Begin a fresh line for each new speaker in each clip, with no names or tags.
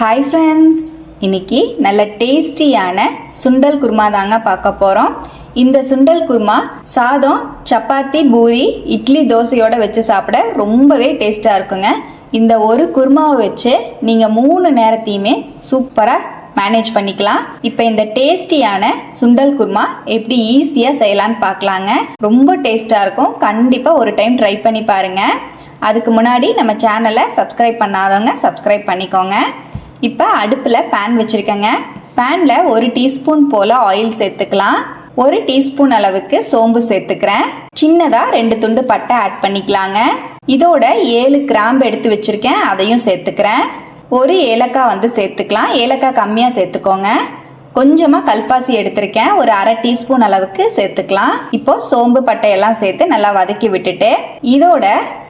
Hi friends இன்னைக்கு நல்ல டேஸ்டியான சுண்டல் குருமா தாங்க பார்க்க போகிறோம் இந்த சுண்டல் குருமா சாதம் சப்பாத்தி பூரி இட்லி தோசையோடு வச்சு சாப்பிட ரொம்பவே டேஸ்ட்டாக இருக்குங்க. இந்த ஒரு குருமாவை வச்சு நீங்கள் மூணு நேரத்தையுமே சூப்பராக மேனேஜ் பண்ணிக்கலாம். இப்போ இந்த டேஸ்டியான சுண்டல் குருமா எப்படி ஈஸியாக செய்யலான்னு பார்க்கலாங்க. ரொம்ப டேஸ்ட்டாக இருக்கும். கண்டிப்பாக ஒரு டைம் ட்ரை பண்ணி பாருங்கள் அதுக்கு முன்னாடி நம்ம சேனலை சப்ஸ்கிரைப் பண்ணாதவங்க சப்ஸ்கிரைப் பண்ணிக்கோங்க. இப்போ அடுப்பில் பேன் வச்சுருக்கேங்க. பேனில் ஒரு டீஸ்பூன் போல் ஆயில் சேர்த்துக்கலாம். ஒரு டீஸ்பூன் அளவுக்கு சோம்பு சேர்த்துக்கிறேன். சின்னதாக ரெண்டு துண்டு பட்டை ஆட் பண்ணிக்கலாங்க. இதோட ஏழு கிராம்பு எடுத்து வச்சுருக்கேன் அதையும் சேர்த்துக்கிறேன். ஒரு ஏலக்காய் வந்து சேர்த்துக்கலாம். ஏலக்காய் கம்மியாக சேர்த்துக்கோங்க. கொஞ்சமாக கல்பாசி எடுத்திருக்கேன். ஒரு அரை டீஸ்பூன் அளவுக்கு சேர்த்துக்கலாம். இப்போ சோம்பு பட்டையெல்லாம் சேர்த்து நல்லா வதக்கி விட்டுட்டு இதோட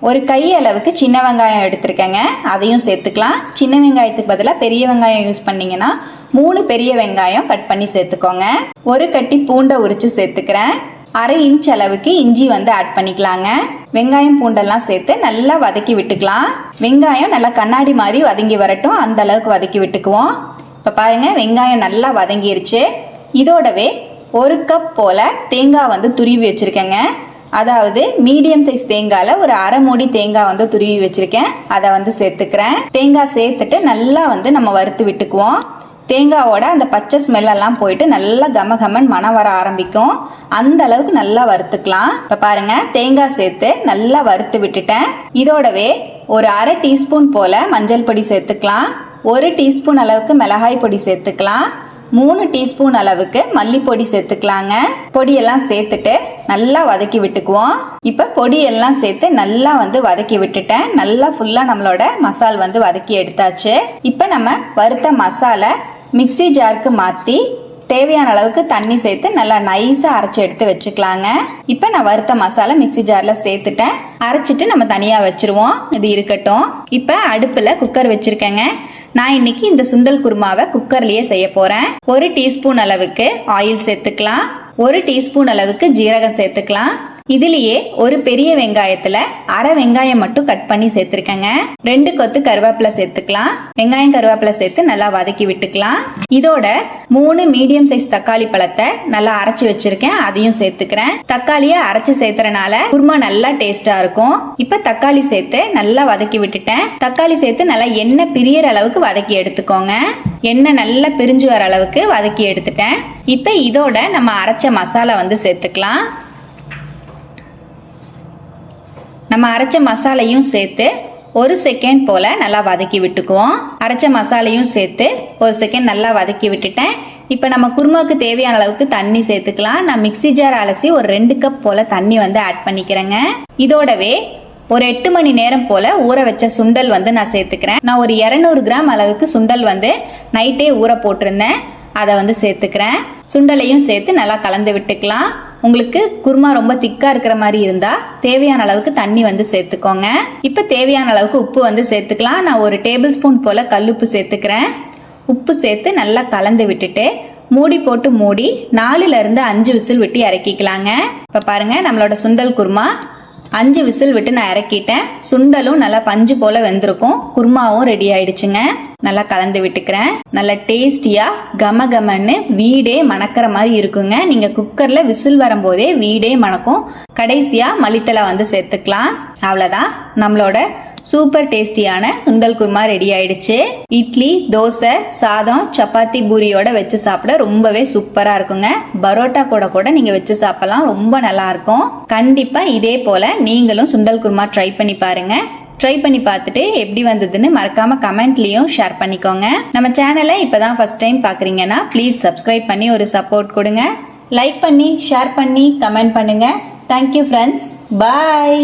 ஒரு கை அளவுக்கு சின்ன வெங்காயம் எடுத்திருக்கேங்க. அதையும் சேர்த்துக்கலாம். சின்ன வெங்காயத்துக்கு பதிலாக பெரிய வெங்காயம் யூஸ் பண்ணீங்கன்னா மூணு பெரிய வெங்காயம் கட் பண்ணி சேர்த்துக்கோங்க. ஒரு கட்டி பூண்டை உரிச்சு சேர்த்துக்கிறேன். அரை இன்ச் அளவுக்கு இஞ்சி வந்து ஆட் பண்ணிக்கலாங்க. வெங்காயம் பூண்டெல்லாம் சேர்த்து நல்லா வதக்கி விட்டுக்கலாம். வெங்காயம் நல்லா கண்ணாடி மாதிரி வதங்கி வரட்டும். அந்த அளவுக்கு வதக்கி விட்டுக்குவோம். இப்போ பாருங்கள் வெங்காயம் நல்லா வதங்கிருச்சு. இதோடவே ஒரு கப் போல் தேங்காய் வந்து துருவி வச்சுருக்கேங்க. அதாவது மீடியம் சைஸ் தேங்காயில் ஒரு அரை மூடி தேங்காய் வந்து துருவி வச்சுருக்கேன். அதை வந்து சேர்த்துக்கிறேன். தேங்காய் சேர்த்துட்டு நல்லா வந்து நம்ம வறுத்து விட்டுக்குவோம். தேங்காவோட அந்த பச்சை ஸ்மெல்லெல்லாம் போயிட்டு நல்லா கம கமன் மனம் வர ஆரம்பிக்கும். அந்த அளவுக்கு நல்லா வறுத்துக்கலாம். இப்போ பாருங்க தேங்காய் சேர்த்து நல்லா வறுத்து விட்டுட்டேன். இதோடவே ஒரு அரை டீஸ்பூன் போல மஞ்சள் பொடி சேர்த்துக்கலாம். ஒரு டீஸ்பூன் அளவுக்கு மிளகாய் பொடி சேர்த்துக்கலாம். மூணு டீஸ்பூன் அளவுக்கு மல்லிப்பொடி சேர்த்துக்கலாங்க. பொடியெல்லாம் சேர்த்துட்டு நல்லா வதக்கி விட்டுக்குவோம். இப்போ பொடியெல்லாம் சேர்த்து நல்லா வந்து வதக்கி விட்டுட்டேன். நல்லா ஃபுல்லாக நம்மளோட மசால் வந்து வதக்கி எடுத்தாச்சு. இப்போ நம்ம வறுத்த மசாலை மிக்சி ஜாருக்கு மாற்றி தேவையான அளவுக்கு தண்ணி சேர்த்து நல்லா நைஸாக அரைச்சி எடுத்து வச்சுக்கலாங்க. இப்போ நான் வறுத்த மசாலா மிக்சி ஜாரில் சேர்த்துட்டேன். அரைச்சிட்டு நம்ம தனியாக வச்சுருவோம். இது இருக்கட்டும். இப்போ அடுப்பில் குக்கர் வச்சுருக்கேங்க. நான் இன்னைக்கு இந்த சுண்டல் குருமாவை குக்கர்லயே செய்ய போறேன். ஒரு டீஸ்பூன் அளவுக்கு ஆயில் சேர்த்துக்கலாம். ஒரு டீஸ்பூன் அளவுக்கு ஜீரகம் சேர்த்துக்கலாம். இதுலயே ஒரு பெரிய வெங்காயத்துல அரை வெங்காயம் மட்டும் கட் பண்ணி சேர்த்திருக்கேங்க. ரெண்டு கொத்து கருவேப்பிலை சேர்த்துக்கலாம். வெங்காயம் கருவேப்பிலை சேர்த்து நல்லா வதக்கி விட்டுக்கலாம். இதோட மூணு மீடியம் சைஸ் தக்காளி பழத்தை நல்லா அரைச்சு வச்சிருக்கேன். அதையும் சேர்த்துக்கிறேன். தக்காளியை அரைச்சு சேர்த்துறனால குருமா நல்லா டேஸ்டா இருக்கும். இப்ப தக்காளி சேர்த்து நல்லா வதக்கி விட்டுட்டேன். தக்காளி சேர்த்து நல்லா எண்ணெய் பிரியற அளவுக்கு வதக்கி எடுத்துக்கோங்க. எண்ணெய் நல்லா பிரிஞ்சு வர அளவுக்கு வதக்கி எடுத்துட்டேன். இப்போ இதோட நம்ம அரைச்ச மசாலா வந்து சேர்த்துக்கலாம். நம்ம அரைச்ச மசாலையும் சேர்த்து ஒரு செகண்ட் போல் நல்லா வதக்கி விட்டுக்குவோம். அரைச்ச மசாலையும் சேர்த்து ஒரு செகண்ட் நல்லா வதக்கி விட்டுட்டேன். இப்போ நம்ம குருமாவுக்கு தேவையான அளவுக்கு தண்ணி சேர்த்துக்கலாம். நான் மிக்சி ஜார் அலசி ஒரு ரெண்டு கப் போல் தண்ணி வந்து ஆட் பண்ணிக்கிறேங்க. இதோடவே ஒரு எட்டு மணி நேரம் போல் ஊற வச்ச சுண்டல் வந்து நான் சேர்த்துக்கிறேன். நான் ஒரு இரநூறு கிராம் அளவுக்கு சுண்டல் வந்து நைட்டே ஊற போட்டிருந்தேன். அதை வந்து சேர்த்துக்கிறேன். சுண்டலையும் சேர்த்து நல்லா கலந்து விட்டுக்கலாம். உங்களுக்கு குருமா ரொம்ப திக்காக இருக்கிற மாதிரி இருந்தால் தேவையான அளவுக்கு தண்ணி வந்து சேர்த்துக்கோங்க. இப்போ தேவையான அளவுக்கு உப்பு வந்து சேர்த்துக்கலாம். நான் ஒரு டேபிள் ஸ்பூன் போல் கல்லுப்பு சேர்த்துக்கிறேன். உப்பு சேர்த்து நல்லா கலந்து விட்டுட்டு மூடி போட்டு மூடி நாலுலேருந்து அஞ்சு விசில் விட்டு இறக்கிக்கலாங்க. இப்போ பாருங்கள் நம்மளோட சுண்டல் குருமா. அஞ்சு விசில் விட்டு நான் இறக்கிட்டேன். சுண்டலும் நல்லா பஞ்சு போல் வெந்திருக்கும். குருமாவும் ரெடி ஆயிடுச்சுங்க. நல்லா கலந்து விட்டுக்கிறேன். நல்லா டேஸ்டியா கம கமன்னு வீடே மணக்கிற மாதிரி இருக்குங்க. நீங்க குக்கர்ல விசில் வரும்போதே வீடே மணக்கும். கடைசியா மல்லித்தலை வந்து சேர்த்துக்கலாம். அவ்வளோதான் நம்மளோட சூப்பர் டேஸ்டியான சுண்டல் குருமா ரெடி ஆயிடுச்சு. இட்லி தோசை சாதம் சப்பாத்தி பூரியோட வச்சு சாப்பிட ரொம்பவே சூப்பரா இருக்குங்க. பரோட்டா கூட கூட நீங்க வச்சு சாப்பிடலாம். ரொம்ப நல்லா இருக்கும். கண்டிப்பா இதே போல நீங்களும் சுண்டல் குருமா ட்ரை பண்ணி பாருங்க. ட்ரை பண்ணி பார்த்துட்டு எப்படி வந்ததுன்னு மறக்காம கமெண்ட்லயும் ஷேர் பண்ணிக்கோங்க. நம்ம சேனலை இப்பதான் ஃபர்ஸ்ட் டைம் பார்க்குறீங்கன்னா ப்ளீஸ் சப்ஸ்கிரைப் பண்ணி ஒரு சப்போர்ட் கொடுங்க. லைக் பண்ணி ஷேர் பண்ணி கமெண்ட் பண்ணுங்க. Thank you friends bye